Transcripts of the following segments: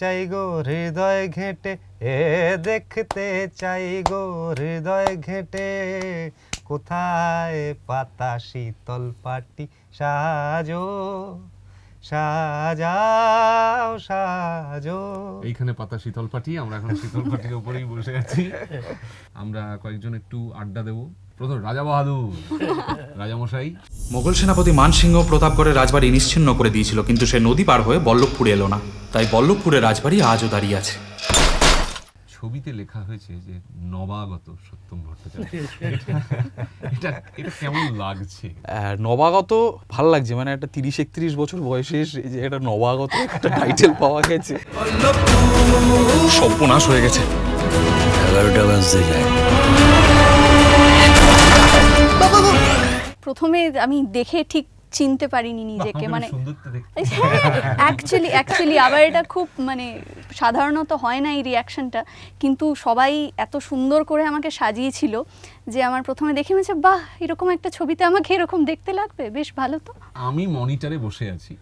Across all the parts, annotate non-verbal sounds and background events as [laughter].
চাই গো হৃদয় ঘেঁটে। এ দেখতে চাই গো হৃদয় ঘেঁটে। কোথায় পাতা শীতল পাটি? সাজো সাজাও সাজো। এইখানে পাতা শীতল পাটি আমরা এখন শীতল পাটির উপরেই বসে আছি। আমরা কয়েকজন একটু আড্ডা দেব। প্রথম রাজা বাহাদুর। রাজামশাই। মোগল সেনাপতি মানসিংহ প্রতাপগড়ের রাজবাড়ি নিশ্চিহ্ন করে দিয়েছিল কিন্তু সে নদী পার হয়ে বল্লভপুরে এলো না। তাই বল্লভপুরের রাজবাড়ি আজও দাঁড়িয়ে আছে। ছবিতে লেখা হয়েছে যে নবাগত সত্যম ভট্টাচার্য। [laughs] এটা এটা কেমন লাগছে? নবাগত ভালো লাগছে মানে একটা তিরিশ একত্রিশ বছর বয়সে যে একটা নবাগত একটা টাইটেল পাওয়া গেছে। সর্বনাশ হয়ে গেছে। এগারোটা বাজতে যায় প্রথমে আমি দেখে ঠিক চিনতে পারিনি নিজেকে মানে অ্যাকচুয়ালি [laughs] অ্যাকচুয়ালি আবার এটা খুব মানে সাধারণত হয় না এই রিয়াকশনটা কিন্তু সবাই এত সুন্দর করে আমাকে সাজিয়েছিল যে আমার প্রথমে দেখে মনে হচ্ছে বাহ এরকম একটা ছবিতে আমাকে এরকম দেখতে লাগবে বেশ ভালো তো। আমি মনিটরে বসে আছি।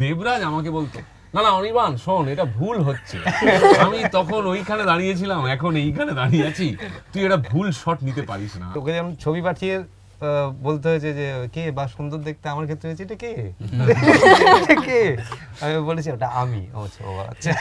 দেবরাজ আমাকে বলতো না না অনির্বাণ শোন এটা ভুল হচ্ছে। আমি তখন ওইখানে দাঁড়িয়েছিলাম এখন এইখানে দাঁড়িয়ে আছি। তুই এটা ভুল শট নিতে পারিস না। তোকে যেমন ছবি পাঠিয়ে বলতে হয়েছে যে কে বা সুন্দর দেখতে আমার ক্ষেত্রে হয়েছে? এটা কে? [laughs] কে? আমি বলেছি ওটা আমি। ও আচ্ছা, আচ্ছা।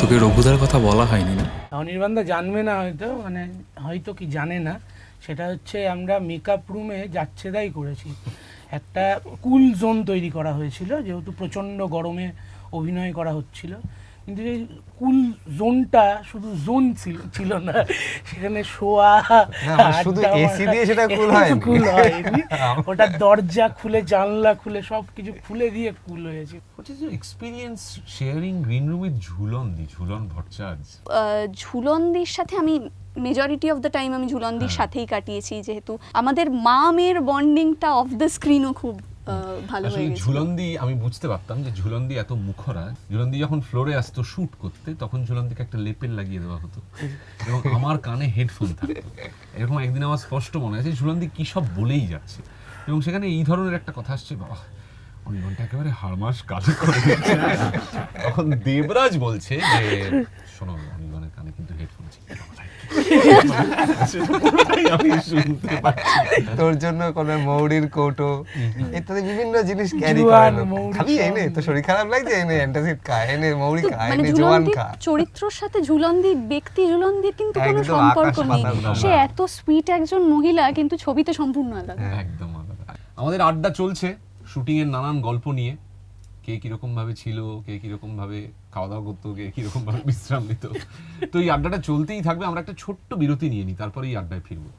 তোকে রঘুদার কথা বলা হয়নি না? অনির্বাণদা জানবে না হয়তো মানে হয়তো কি জানে না। সেটা হচ্ছে আমরা মেকআপ রুমে যাচ্ছেদাই করেছি। একটা কুল জোন তৈরি করা হয়েছিল যেহেতু প্রচণ্ড গরমে অভিনয় করা হচ্ছিল। কিন্তু এই কুল জোনটা শুধু জোন ছিল ছিল না সেখানে শোয়া মানে শুধু মারা- দিয়ে সেটা cool হয়নি। cool হয়নি। [laughs] ওটা দরজা খুলে জানলা খুলে সব কিছু খুলে দিয়ে কুল হয়েছে। Is your experience sharing green room with Jhulan di Jhulan Bhattacharya ah, ঝুলনদির সাথে আমি মেজরিটি অফ দ্য টাইম আমি ঝুলনদির সাথেই কাটিয়েছি যেহেতু আমাদের মা মেয়ের বন্ডিংটা অফ দ্য স্ক্রিনও খুব ভালো হয়ে গেছে ঝুলন্দি আমি বুঝতে পারতাম যে ঝুলন্দি এত মুখরা। ঝুলন্দি যখন ফ্লোরে আসতো শুট করতে তখন ঝুলন্দিকে একটা লেপেল লাগিয়ে দেওয়া হতো। এবং আমার কানে হেডফোন থাকতো। এরকম একদিন আমার স্পষ্ট মনে আছে ঝুলন্দি কি সব বলেই যাচ্ছে। এবং সেখানে এই ধরনের একটা কথা আসছে বাবা অনির্বাণটা একেবারে হাড়মাস কাজ করে। তখন দেবরাজ বলছে যে শোনো অনির্বাণের কানে কিন্তু হেডফোন ছিল আমি শুনতে পাচ্ছি তোর জন্য কোন মৌরির কৌটো ইত্যাদি বিভিন্ন জিনিস ক্যারি করে সব। এনে তো শরীর খারাপ লাগছে এনে অ্যান্টাসিড খা এনে মৌরি খা মানে এনে জোয়ান ঝুলন্দির খা। চরিত্রর সাথে ঝুলন্দির ব্যক্তি ঝুলন্দির কিন্তু কোনো সম্পর্ক নেই। সে এত সুইট একজন মহিলা কিন্তু ছবিতে সম্পূর্ণ আলাদা। একদম আলাদা। আমাদের আড্ডা চলছে শুটিং এর নানান গল্প নিয়ে কে কীরকম ভাবে ছিল কে কীরকম ভাবে খাওয়া দাওয়া করতো কে কীরকম ভাবে বিশ্রাম নিত? তো এই আড্ডাটা চলতেই থাকবে, আমরা একটা ছোট্ট বিরতি নিয়ে নিই তারপরে এই আড্ডায় ফিরবো।